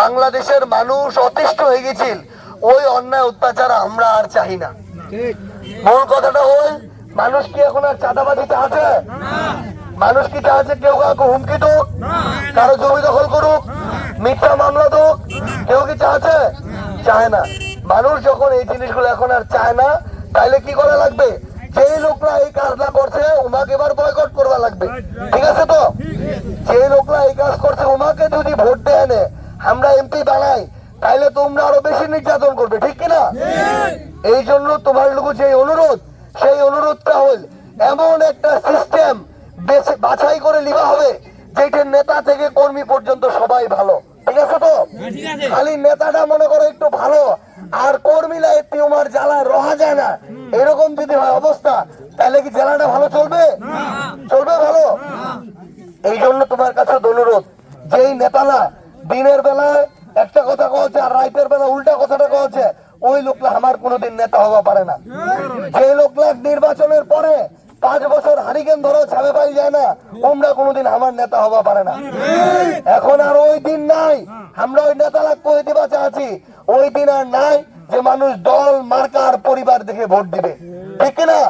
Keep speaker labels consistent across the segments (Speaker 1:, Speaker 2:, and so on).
Speaker 1: বাংলাদেশের মানুষ অতিষ্ঠ হয়ে গেছিল। ওই অন্যায় অত্যাচার আমরা আর চাই না। মূল কথাটা হল, মানুষ কি এখন আর চাঁদাবাজি চাচ্ছে মানুষ কি চাচ্ছে কেউ কাউকে হুমকি দুক? কারও জমি দখল করুক? মিথ্যা মামলা দুক? কেউ কি চাচ্ছে? চায় না। মানুষ যখন এই জিনিসগুলো এখন আর চায় না তাহলে কি করা লাগবে? যে লোকরা এই কাজটা করছে ওনাকে এবার বয়কট করবা লাগবে। ঠিক আছে তো? যে লোকরা এই কাজ করছে, উমাকে যদি ভোট এমপি বানাই তাইলে তোমরা আরও বেশি নির্যাতন করবে ঠিক কিনা? এই জন্য তোমার লোক যে অনুরোধ সেই অনুরোধটা হল এমন একটা সিস্টেম বাছাই করে লিবা হবে যেটা নেতা থেকে কর্মী পর্যন্ত সবাই ভালো। ঠিক আছে তো? খালি নেতাটা মনে করো একটু ভালো আর কর্মীরা একটু আমার জ্বালা রহা যায় না। এরকম যদি হয় অবস্থা তাহলে কি জেলাটা ভালো চলবে? চলবে ভালো? এই জন্য তোমার কাছে অনুরোধ যেই নেতারা দিনের বেলায় একটা কথা কচ্ছে আর রাইতের বেলা উল্টা কথাটা কচ্ছে ওই লোকলা আমার কোনোদিন নেতা হওয়া পারে না। যে লোকলা নির্বাচনের পরে পাঁচ বছর হারিকেন ধরো ছাবে পাই যায় না তোমরা কোনোদিন আমার নেতা হওয়া পারে না। এখন আর ওই দিন নাই, আমরা ওই নেতা লাগ করে দিবা চাচ্ছি ওই দিন আর নাই যে মানুষ দল মার্কার পরিবার দেখে ভোট দিবে। ঠিক না?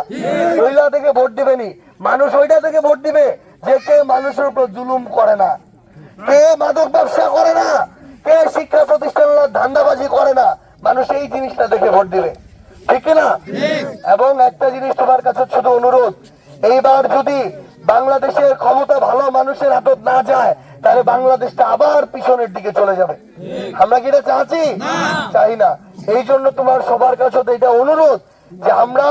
Speaker 1: ওইটা থেকে ভোট দিবে নি। মানুষ ওইটা থেকে ভোট দিবে যে কে মানুষের উপর জুলুম করে না। কে মাদক ব্যবসা করে না কে শিক্ষা প্রতিষ্ঠান ধান্দাবাজি করে না মানুষ এই জিনিসটা দেখে ভোট দিবে। ঠিক না? এবং একটা জিনিস তোমার কাছে শুধু অনুরোধ এইবার যদি বাংলাদেশের ক্ষমতা ভালো মানুষের হাতত না যায় তাহলে বাংলাদেশটা আবার পিছনের দিকে চলে যাবে। আমরা কি এটা চাচ্ছি? চাই না। এই জন্য তোমার সবার কাছে তো এটা অনুরোধ যে আমরা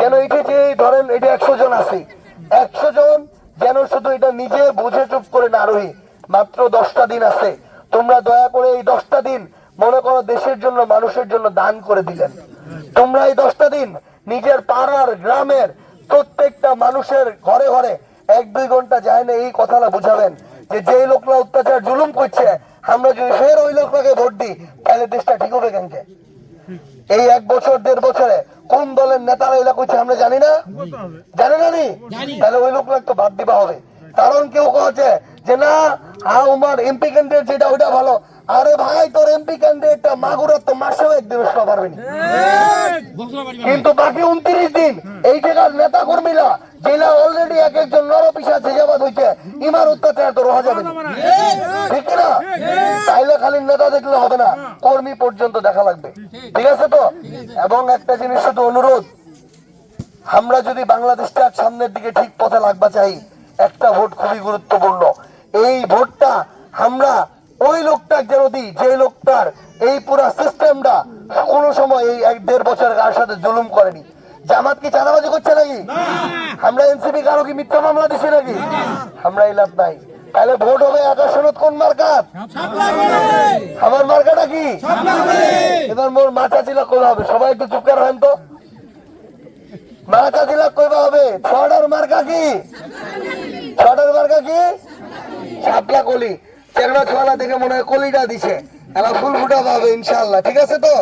Speaker 1: যেন এটা যে ধরেন এটা একশো জন আছি একশো জন যেন শুধু এটা নিজে বুঝে চুপ করে না আরোহী মাত্র দশটা দিন আছে। তোমরা দয়া করে এই দশটা দিন মনে করো দেশের জন্য মানুষের জন্য দান করে দিলেন। তোমরা এই দশটা দিন নিজের পাড়ার গ্রামের প্রত্যেকটা মানুষের ঘরে ঘরে এক দুই ঘণ্টা যায় না এই কথাটা বুঝাবেন যে যে লোকরা অত্যাচার জুলুম করছে আমরা যদি ফের ওই লোকটাকে ভোট দিই তাহলে দেশটা ঠিক হবে কেন এই এক বছর দেড় বছরে কোন দলের নেতারা এলা করছে আমরা জানি না? জানি। না নি? তাহলে ওই লোকগুলো তো বাদ দিবা হবে। কারণ কেউ কছে যে না আমার এমপি ক্যান্ডিডেট যেটা, ওইটা ভালো। আরে ভাই, তোর এমপি ক্যান্ডিডেটটা মাগুরার তো মাসেও একদিন আসতে পারবে না। কিন্তু বাকি উনত্রিশ দিন এই জায়গার নেতা কর্মীরা জেলা অলরেডি এক একজন নরপিসা জেজাবাদ হইছে, ইমার অত্যাচার তো রহা যাবে। ঠিক না তাইলে খালি নেতা দেখলে হবে না, কর্মী পর্যন্ত দেখা লাগবে। ঠিক আছে তো? এবং একটা জিনিস শুধু অনুরোধ, আমরা যদি বাংলাদেশটা সামনের দিকে ঠিক পথে লাগবা চাই, একটা ভোট খুবই গুরুত্বপূর্ণ। এই ভোটটা আমরা ওই লোকটা যেন দিই যে লোকটার এই পুরো সিস্টেমটা কোনো সময় এই এক দেড় বছর কার সাথে জুলুম করেনি। জামাত কি চাঁদাবাজি করছে নাকি? আমরা এনসিপি কারও কি মিথ্যা মামলা দিছি নাকি? আমরা এই লাভ নাই। তাহলে ভোট হবে আকাশ সনদ কোন মার্কাত আমার মার্কাটা কি? এবার মোর মাথা ছিল কই হবে? সবাই একটু চুপ করে হন তো মার্কা দিলা কইবা হবে? ছড়ার মার্কা কি? ছড়ার মার্কা কি? শাপলা কলি। চেরবা ছোয়ালা দেখে মনে হয় কলিটা দিছে। এলা ফুল ফুটা পাবে ইনশাল্লাহ ঠিক আছে তো?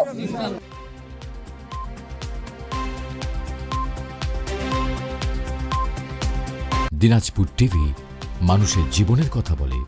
Speaker 2: দিনাজপুর টিভি মানুষের জীবনের কথা বলে।